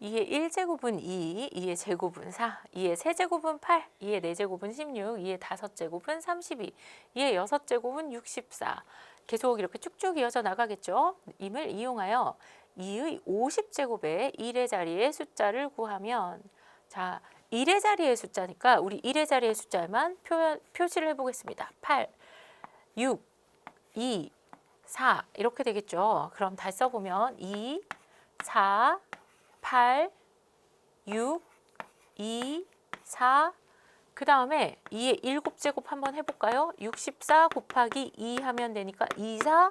2의 1제곱은 2, 2의 제곱은 4, 2의 세제곱은 8, 2의 4제곱은 16, 2의 5제곱은 32, 2의 6제곱은 64. 계속 이렇게 쭉쭉 이어져 나가겠죠. 임을 이용하여 2의 50제곱의 1의 자리의 숫자를 구하면 자, 1의 자리의 숫자니까 우리 1의 자리의 숫자만 표, 표시를 해보겠습니다. 8, 6, 2, 4 이렇게 되겠죠. 그럼 다시 써보면 2, 4, 8, 6, 2, 4. 그 다음에 2의 7제곱 한번 해볼까요? 64 곱하기 2 하면 되니까 2, 4,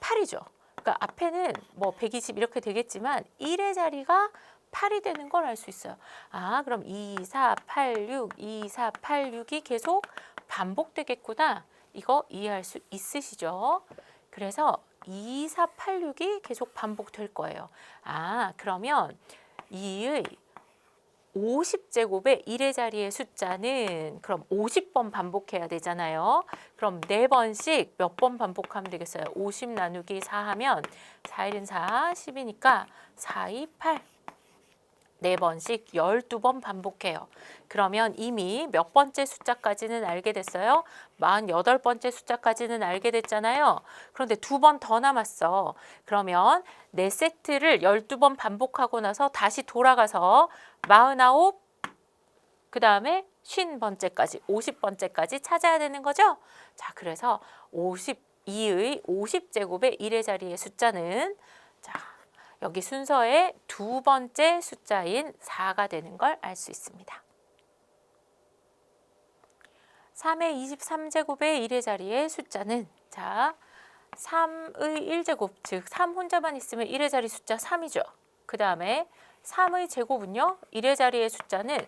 8이죠. 그러니까 앞에는 뭐 120 이렇게 되겠지만 1의 자리가 8이 되는 걸 알 수 있어요. 아, 그럼 2, 4, 8, 6, 2, 4, 8, 6이 계속 반복되겠구나. 이거 이해할 수 있으시죠? 그래서 2, 4, 8, 6이 계속 반복될 거예요. 아, 그러면 2의 50제곱의 1의 자리의 숫자는 그럼 50번 반복해야 되잖아요. 그럼 4번씩 몇 번 반복하면 되겠어요? 50 나누기 4 하면 4, 1은 4, 10이니까 4, 2, 8. 네 번씩 12번 반복해요. 그러면 이미 몇 번째 숫자까지는 알게 됐어요? 48번째 숫자까지는 알게 됐잖아요. 그런데 두 번 더 남았어. 그러면 네 세트를 12번 반복하고 나서 다시 돌아가서 49, 그 다음에 50번째까지, 50번째까지 찾아야 되는 거죠? 자, 그래서 52의 50제곱의 1의 자리의 숫자는 자, 여기 순서의 두 번째 숫자인 4가 되는 걸 알 수 있습니다. 3의 23제곱의 1의 자리의 숫자는 자 3의 1제곱 즉 3 혼자만 있으면 1의 자리 숫자 3이죠. 그 다음에 3의 제곱은요 1의 자리의 숫자는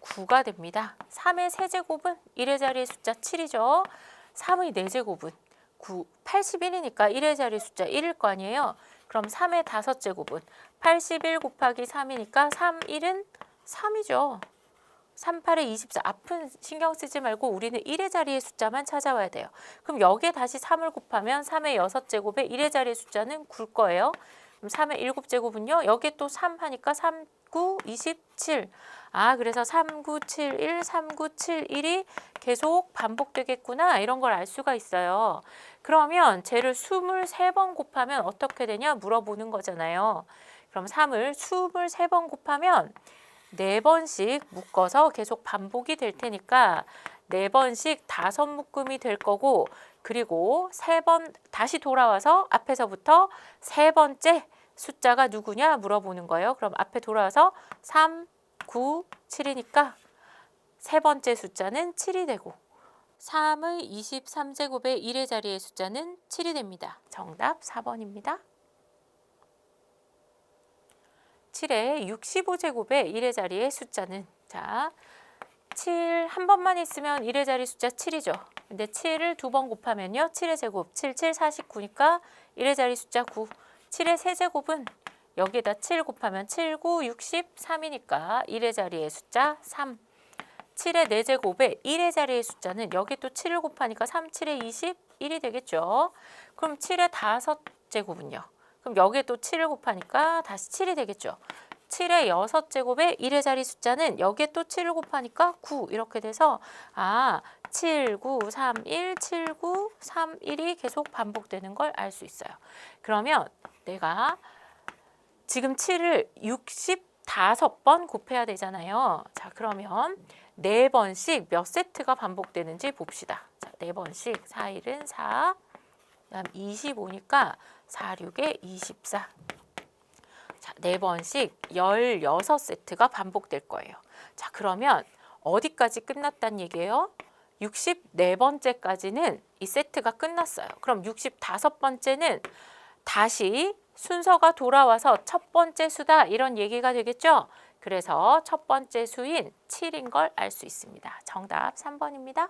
9가 됩니다. 3의 세제곱은 1의 자리의 숫자 7이죠. 3의 4제곱은 9, 81이니까 1의 자리 숫자 1일 거 아니에요. 그럼 3의 5제곱은 81 곱하기 3이니까 3, 1은 3이죠. 3, 8에 24. 앞은 신경 쓰지 말고 우리는 1의 자리의 숫자만 찾아와야 돼요. 그럼 여기에 다시 3을 곱하면 3의 6제곱에 1의 자리의 숫자는 9일 거예요. 그럼 3의 7제곱은요. 여기에 또 3 하니까 3, 9, 27. 아, 그래서 3, 9, 7, 1, 3, 9, 7, 1이 계속 반복되겠구나. 이런 걸 알 수가 있어요. 그러면 쟤를 23번 곱하면 어떻게 되냐 물어보는 거잖아요. 그럼 3을 23번 곱하면 4번씩 묶어서 계속 반복이 될 테니까 4번씩 다섯 묶음이 될 거고 그리고 3번 다시 돌아와서 앞에서부터 세 번째 숫자가 누구냐 물어보는 거예요. 그럼 앞에 돌아와서 3, 9, 7이니까 세 번째 숫자는 7이 되고 3의 23제곱의 1의 자리의 숫자는 7이 됩니다. 정답 4번입니다. 7의 65제곱의 1의 자리의 숫자는 자, 7 한 번만 있으면 1의 자리 숫자 7이죠. 근데 7을 두 번 곱하면요. 7의 제곱 7, 7, 49니까 1의 자리 숫자 9. 7의 세제곱은 여기에다 7 곱하면 7, 9, 63이니까 1의 자리의 숫자 3. 7의 4제곱에 1의 자리의 숫자는 여기 또 7을 곱하니까 3, 7의 21이 되겠죠. 그럼 7의 5제곱은요. 그럼 여기에 또 7을 곱하니까 다시 7이 되겠죠. 7의 6제곱에 1의 자리 숫자는 여기에 또 7을 곱하니까 9 이렇게 돼서 아 7, 9, 3, 1, 7, 9, 3, 1이 계속 반복되는 걸 알 수 있어요. 그러면 내가 지금 7을 65번 곱해야 되잖아요. 자 그러면 네 번씩 몇 세트가 반복되는지 봅시다. 자, 네 번씩 4, 1은 4, 그다음 25니까 4, 6에 24. 자, 네 번씩 16세트가 반복될 거예요. 자, 그러면 어디까지 끝났단 얘기예요? 64번째까지는 이 세트가 끝났어요. 그럼 65번째는 다시 순서가 돌아와서 첫 번째 수다 이런 얘기가 되겠죠? 그래서 첫 번째 수인 7인 걸 알 수 있습니다. 정답 3번입니다.